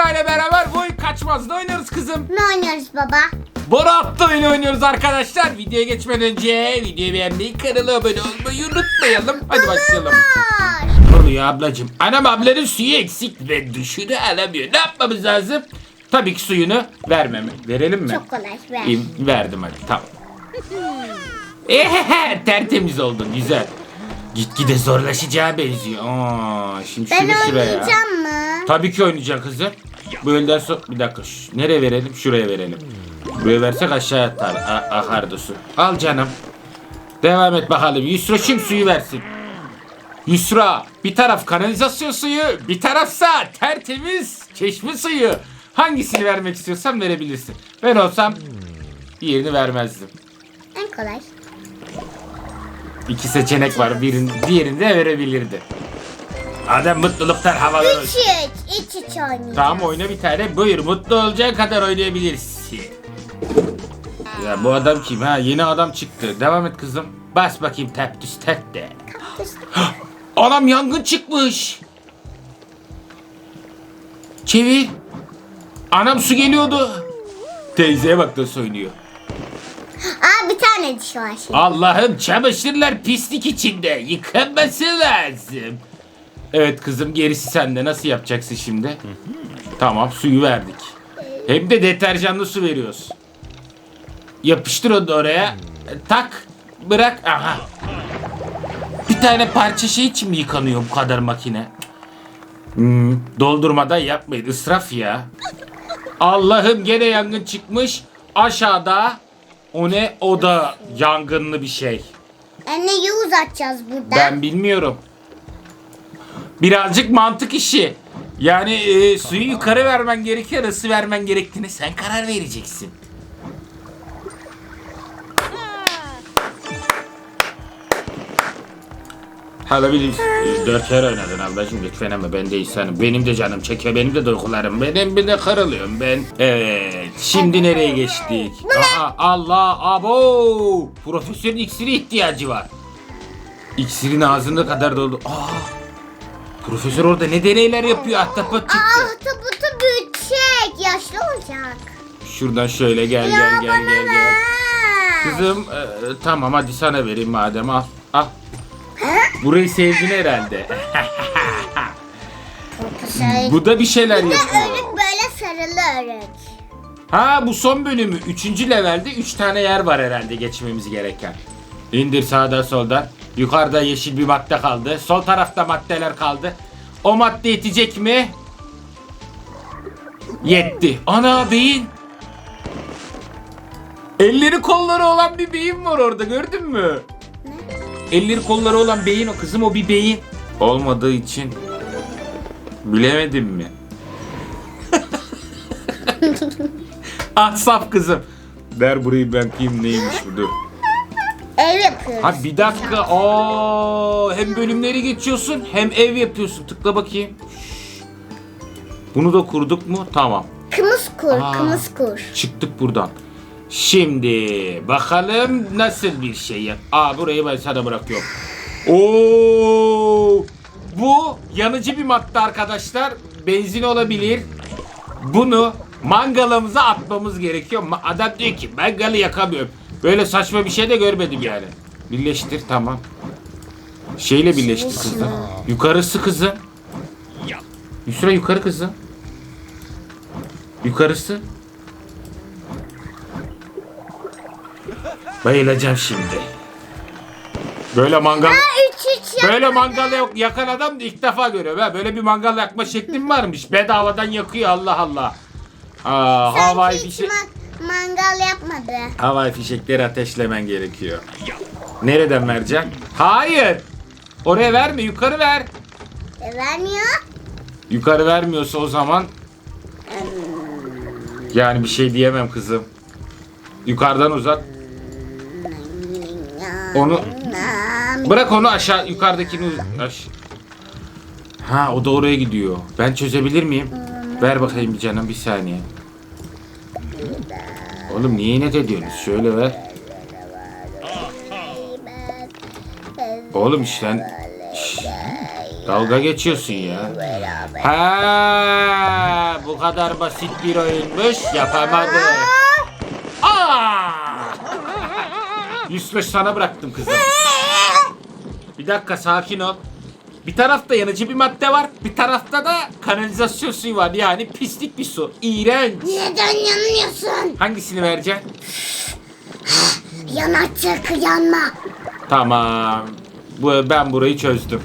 Yusra ile beraber boy kaçmaz. Ne oynuyoruz kızım? Ne oynuyoruz baba? Bora attı oyunu oynuyoruz arkadaşlar. Videoya geçmeden önce videoyu beğenmeyi, kanala abone olmayı unutmayalım. Hadi başlayalım. Oluyor ablacığım? Anam ablanın suyu eksik ve duşunu alamıyor. Ne yapmamız lazım? Tabii ki suyunu vermemi. Verelim mi? Çok kolay ver. İyi, verdim hadi tamam. Ehehe tertemiz oldun güzel. Gitgide zorlaşacağı benziyor. Aa, şimdi Ben şunu şuraya. oynayacağım mı? Tabii ki oynayacaksın kızım. Bu elden sonra... Bir dakika. nereye verelim? Şuraya verelim. Buraya versek aşağı atar. A- akardı su. Al canım. Devam et bakalım. Yusra kim suyu versin? Yusra bir taraf kanalizasyon suyu bir tarafsa tertemiz çeşme suyu. Hangisini vermek istiyorsan verebilirsin. Ben olsam diğerini vermezdim. En kolay. İki seçenek var. Birini, diğerini de verebilirdi. Adam mutluluktan havalar Üç üç. İç iç oynayacağız. Tamam oyna bir tane. Buyur mutlu olacağın kadar oynayabilirsin. Ya bu adam kim ha? Yeni adam çıktı. Devam et kızım. Bas bakayım düz tap de. Anam yangın çıkmış. Çevir. Anam su geliyordu. Teyzeye bak nasıl oynuyor. Aa bir tane diş var şimdi. Allah'ım çamaşırlar pislik içinde. Yıkanması lazım. Evet kızım gerisi sende. Nasıl yapacaksın şimdi? Tamam suyu verdik. Hem de deterjanlı su veriyoruz. Yapıştır onu da oraya. E, Tak. Bırak. Aha. Bir tane parça şey için mi yıkanıyor bu kadar makine? Hmm, doldurmadan yapmayın. israf ya. Allah'ım gene yangın çıkmış. Aşağıda o ne? O da yangınlı bir şey. E neyi uzatacağız burada? Ben bilmiyorum. Birazcık mantık işi. Yani e, suyu yukarı vermen gerekiyor, ısı vermen gerektiğini sen karar vereceksin. Hala bir e, dört kere oynadın ablacığım lütfen ama ben de insanım. Benim de canım çekiyor, benim de duygularım. Benim bir de kırılıyorum ben. Evet, şimdi nereye geçtik? Aha, Allah, abo! Profesörün iksiri ihtiyacı var. İksirin ağzına kadar doldu. Aa! Profesör orada ne deneyler yapıyor? Ahtapot çıktı. Aa tabutu büyütecek. Yaşlı olacak. Şuradan şöyle gel Ya gel gel bana gel gel. ver. Kızım e, tamam hadi sana vereyim madem al. Al. Burayı sevdin herhalde. Bu da bir şeyler yapıyor. örük böyle sarılı örük. Ha bu son bölümü. Üçüncü levelde üç tane yer var herhalde geçmemiz gereken. İndir sağda solda. Yukarıda yeşil bir madde kaldı. Sol tarafta maddeler kaldı. O madde yetecek mi? Yetti. Ana beyin. Elleri kolları olan bir beyin var orada gördün mü? Elleri kolları olan beyin o kızım o bir beyin. Olmadığı için bilemedim mi? ah saf kızım. Ver burayı ben kim neymiş bu dur. Ev yapıyoruz. Ha bir dakika. Aa, hem bölümleri geçiyorsun hem ev yapıyorsun. Tıkla bakayım. Şşş. Bunu da kurduk mu? Tamam. Kımız kur, Aa. kımız kur. Çıktık buradan. Şimdi bakalım nasıl bir şey yap. Aa burayı ben sana bırakıyorum. Oo! Bu yanıcı bir madde arkadaşlar. Benzin olabilir. Bunu mangalımıza atmamız gerekiyor. Ma- Adam diyor ki mangalı yakamıyorum. Böyle saçma bir şey de görmedim yani. Birleştir tamam. Şeyle birleştir kızım. Yukarısı kızım. Yusra yukarı kızım. Yukarısı. Bayılacağım şimdi. Böyle mangal böyle mangal yok yakan adam da ilk defa görüyorum ha. Böyle bir mangal yakma şeklim varmış. Bedavadan yakıyor Allah Allah. Aa, havai fişek ma- mangal yapmadı. havai fişekleri ateşlemen gerekiyor. Nereden vereceksin? Hayır. Oraya verme, yukarı ver. E, vermiyor. Yukarı vermiyorsa o zaman yani bir şey diyemem kızım. Yukarıdan uzat. Onu bırak onu aşağı yukarıdakini uz- aş- Ha o da oraya gidiyor. Ben çözebilir miyim? Ver bakayım canım bir saniye. Oğlum niye inet ediyorsunuz? Şöyle ver. Oğlum işte. Dalga geçiyorsun ya. Ha, bu kadar basit bir oyunmuş. Yapamadı. Aa! Yusuf sana bıraktım kızım. Bir dakika sakin ol. Bir tarafta yanıcı bir madde var. Bir tarafta da kanalizasyon suyu var. Yani pislik bir su. İğrenç. Neden yanıyorsun? Hangisini vereceksin? Yanacak yanma. Tamam. Bu, ben burayı çözdüm.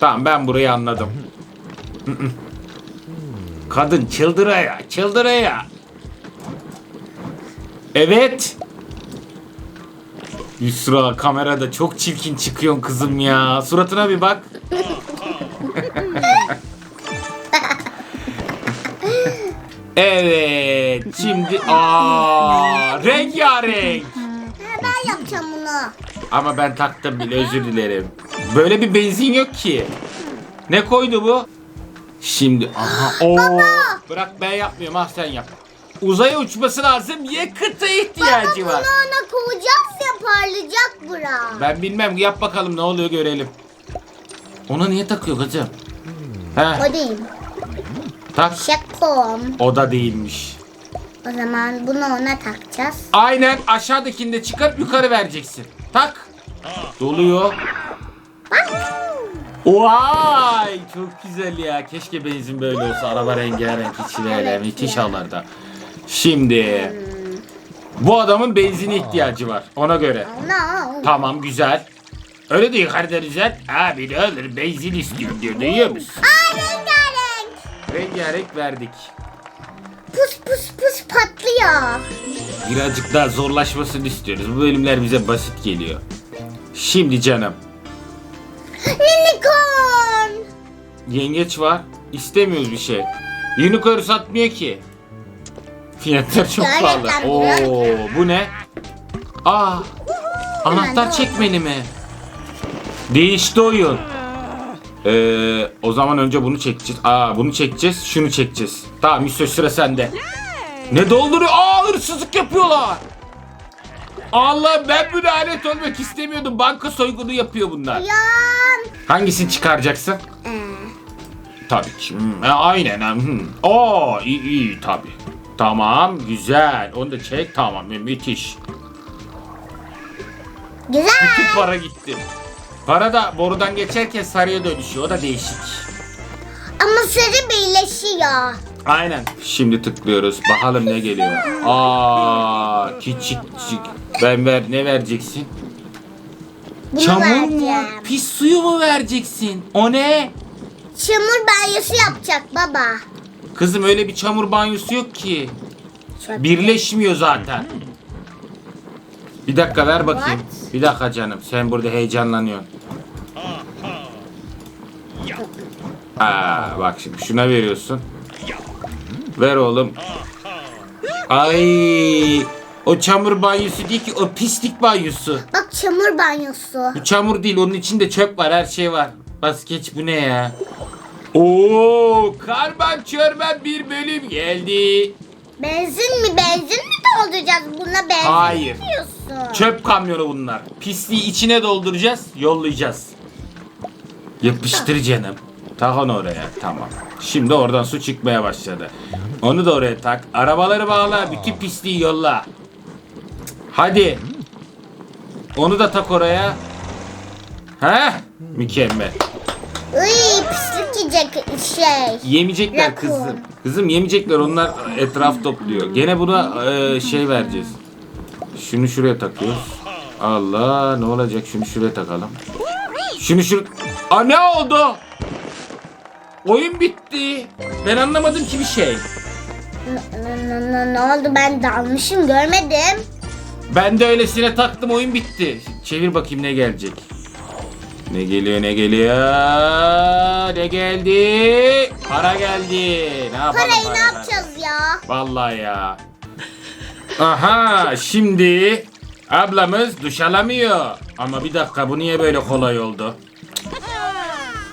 Tamam ben burayı anladım. Kadın çıldıraya, çıldıraya. Evet. Yusra kamerada çok çirkin çıkıyorsun kızım ya. Suratına bir bak. evet. Şimdi aa rengarenk. Ha, ben yapacağım bunu. Ama ben taktım bile özür dilerim. Böyle bir benzin yok ki. Ne koydu bu? Şimdi aha oo. Bırak ben yapmıyorum ah sen yap. Uzaya uçması lazım yakıta ihtiyacı var. bunu ona koyacağız ya parlayacak bura. Ben bilmem yap bakalım ne oluyor görelim. Ona niye takıyor kızım? He O değil. tak. Şakom. O da değilmiş. O zaman bunu ona takacağız. Aynen aşağıdakini de çıkarıp yukarı vereceksin. Tak. Doluyor. Vay çok güzel ya. Keşke benzin böyle olsa. Araba rengarenk içi böyle. Evet Müthiş havalarda. Şimdi bu adamın benzine ihtiyacı var. Ona göre. Tamam güzel. Öyle değil Karadenizer. Abi ne olur benzin istiyorum diyor. Duyuyor musun? Aa rengarenk. Rengarenk verdik. Pus pus pus patlıyor. Birazcık daha zorlaşmasını istiyoruz. Bu bölümler bize basit geliyor. Şimdi canım. Unicorn. Yengeç var. İstemiyoruz bir şey. Unicorn satmıyor ki. Fiyatlar çok Ya pahalı. Oo, bu ne? Aa, anahtar çekmeli mi? Değişti oyun. Ee, o zaman önce bunu çekeceğiz. Aa, bunu çekeceğiz. Şunu çekeceğiz. Tamam Yusuf sıra sende. Ne dolduruyor? Aa hırsızlık yapıyorlar. Allah ben müdahale olmak istemiyordum. Banka soygunu yapıyor bunlar. Yan. Hangisini çıkaracaksın? Ee, Tabii ki. Hmm, aynen. Hmm. Oo, iyi, iyi tabii. Tamam, güzel. Onu da çek. Tamam, mü- müthiş. güzel. Bütün para gitti. Para da borudan geçerken sarıya dönüşüyor. O da değişik. Ama sarı birleşiyor. Aynen. Şimdi tıklıyoruz. Bakalım ne geliyor. Aa, küçük küçük. Ben ver ne vereceksin? Bunu Çamur mu? vereceğim. Pis suyu mu vereceksin? O ne? Çamur banyosu yapacak baba. Kızım öyle bir çamur banyosu yok ki. Birleşmiyor zaten. Bir dakika ver bakayım. Bir dakika canım. Sen burada heyecanlanıyorsun. Aa, bak şimdi şuna veriyorsun. Ver oğlum. Ay, o çamur banyosu değil ki o pislik banyosu. Bak çamur banyosu. Bu çamur değil onun içinde çöp var her şey var. Bas geç bu ne ya? Oo, karman çörmen bir bölüm geldi. Benzin mi? Benzin mi dolduracağız? Buna benzin Hayır. mi diyorsun? Çöp kamyonu bunlar. Pisliği içine dolduracağız, yollayacağız. Yapıştır canım. Tak onu oraya. Tamam. Şimdi oradan su çıkmaya başladı. Onu da oraya tak. Arabaları bağla. Bütün pisliği yolla. Hadi. Onu da tak oraya. Heh. Mükemmel. Iy pislik yiyecek şey. Yemeyecekler Rakun. kızım. Kızım yemeyecekler onlar etraf topluyor. Gene buna e, şey vereceğiz. Şunu şuraya takıyoruz. Allah ne olacak şunu şuraya takalım. Şunu şur... Aa ne oldu? Oyun bitti. Ben anlamadım ki bir şey. Ne oldu ben dalmışım görmedim. Ben de öylesine taktım oyun bitti. Çevir bakayım ne gelecek. Ne geliyor ne geliyor? Ne geldi? Para geldi. Ne yapalım Parayı ne parayla? yapacağız ya? Vallahi ya. Aha şimdi ablamız duş alamıyor. Ama bir dakika bu niye böyle kolay oldu?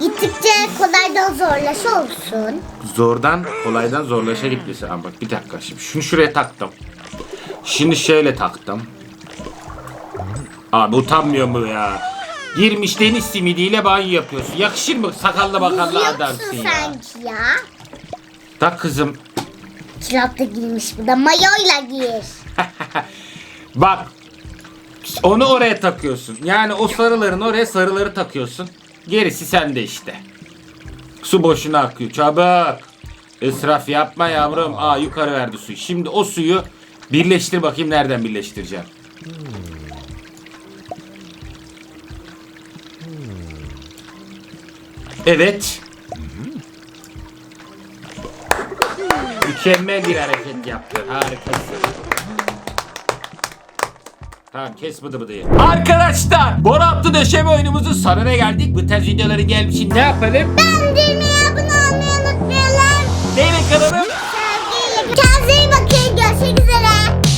Gittikçe kolaydan zorlaş olsun. Zordan kolaydan zorlaşa gittiyse. Ama bak bir dakika şimdi şunu şuraya taktım. Şimdi şöyle taktım. Abi utanmıyor mu ya? Girmiş deniz simidiyle banyo yapıyorsun. Yakışır mı sakallı bakallı adamsın ya. sanki ya. Tak kızım. Kilap da giymiş bu da mayoyla giyir. Bak. Onu oraya takıyorsun. Yani o sarıların oraya sarıları takıyorsun. Gerisi sende işte. Su boşuna akıyor. Çabuk. Israf yapma yavrum. Aa yukarı verdi suyu. Şimdi o suyu birleştir bakayım nereden birleştireceğim. Evet. Mükemmel bir hareket yaptı. Harikasın. Tamam kes bıdı bıdıyı. Arkadaşlar Bora Attı Döşeme oyunumuzun sonuna geldik. Bu tarz videoların gelmişin ne yapalım? Beğendirmeyi, abone olmayı unutmayalım. Neyle kanalım?